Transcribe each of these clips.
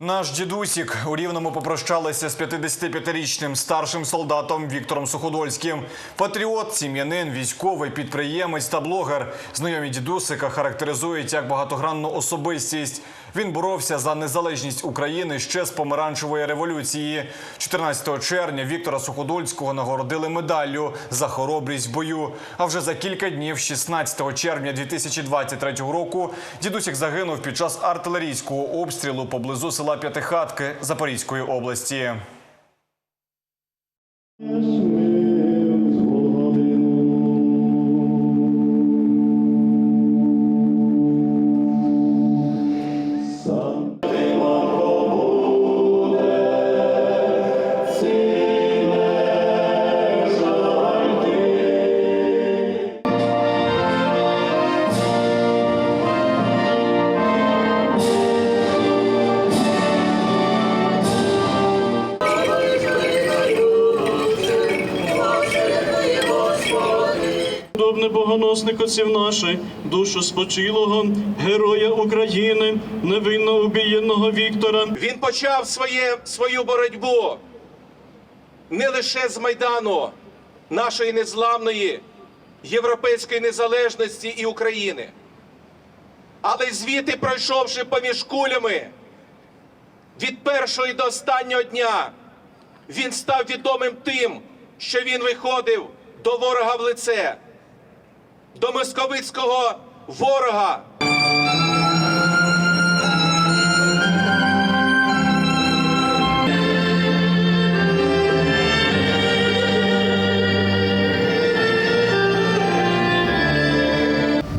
Наш дідусік у рівному попрощалися з 55-річним старшим солдатом Віктором Суходольським. Патріот, сім'янин, військовий, підприємець та блогер. Знайомі дідусика характеризують як багатогранну особистість. Він боровся за незалежність України ще з помаранчевої революції. 14 червня Віктора Суходольського нагородили медаллю за хоробрість в бою. А вже за кілька днів, 16 червня 2023 року, дідусік загинув під час артилерійського обстрілу поблизу села П'ятихатки Запорізької області. Добне богоносник отців наших, душу спочилого, героя України, невинно убієнного Віктора. Він почав своє, свою боротьбу не лише з Майдану, нашої незламної європейської незалежності і України, але звідти пройшовши поміж кулями від першого до останнього дня, він став відомим тим, що він виходив до ворога в лице, до московицького ворога.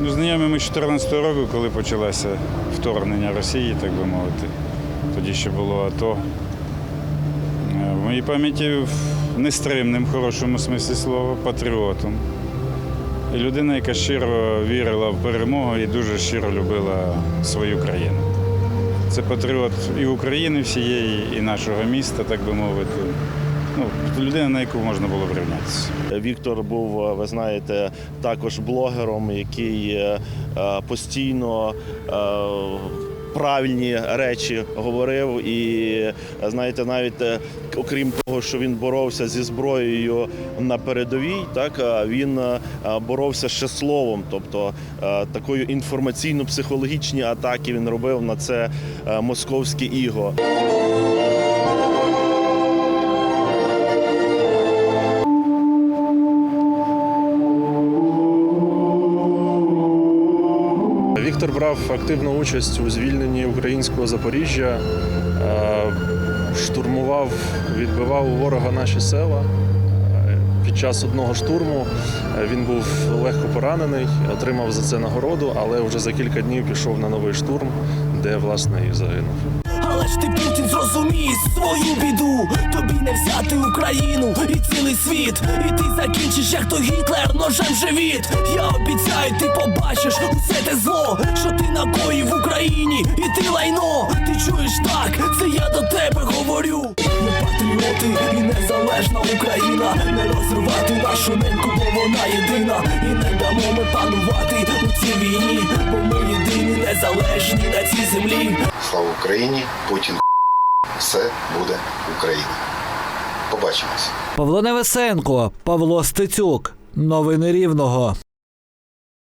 Ну, знайомі ми з 14 року, коли почалося вторгнення Росії, так би мовити. Тоді ще було АТО. Е, В моїй пам'яті в нестримним, хорошому смислі слова, патріотом. Людина, яка щиро вірила в перемогу і дуже щиро любила свою країну. Це патріот і України всієї, і нашого міста, так би мовити. Ну, людина, на яку можна було врівнятися. Віктор був, е, ви знаєте, також блогером, який е, е, постійно правильні речі говорив. І знаєте, навіть е, окрім того, що він боровся зі зброєю на передовій, так він е, боровся ще словом, тобто е, такою інформаційно-психологічні атаки він робив на це московське іго. Віктор брав активну участь у звільненні українського Запоріжжя, е, штурмував, відбивав у ворога наші села. Е, Під час одного штурму е, він був легко поранений, отримав за це нагороду, але вже за кілька днів пішов на новий штурм, де власне і загинув. Ти Путін зрозумій свою біду. Тобі не взяти Україну і цілий світ. І ти закінчиш, як то Гітлер, ножем живіт. Я обіцяю, ти побачиш усе те зло, що ти накоїв в Україні, і ти лайно. Ти чуєш так, це я до тебе говорю. Ми патріоти і незалежна Україна. Не розривати нашу неньку, бо вона єдина. І не дамо ми панувати у цій війні, бо ми єдині незалежні на цій землі. Слава Україні! Путін все буде Україна. Побачимось. Павло Невесенко, Павло Стецюк. Новини Рівного.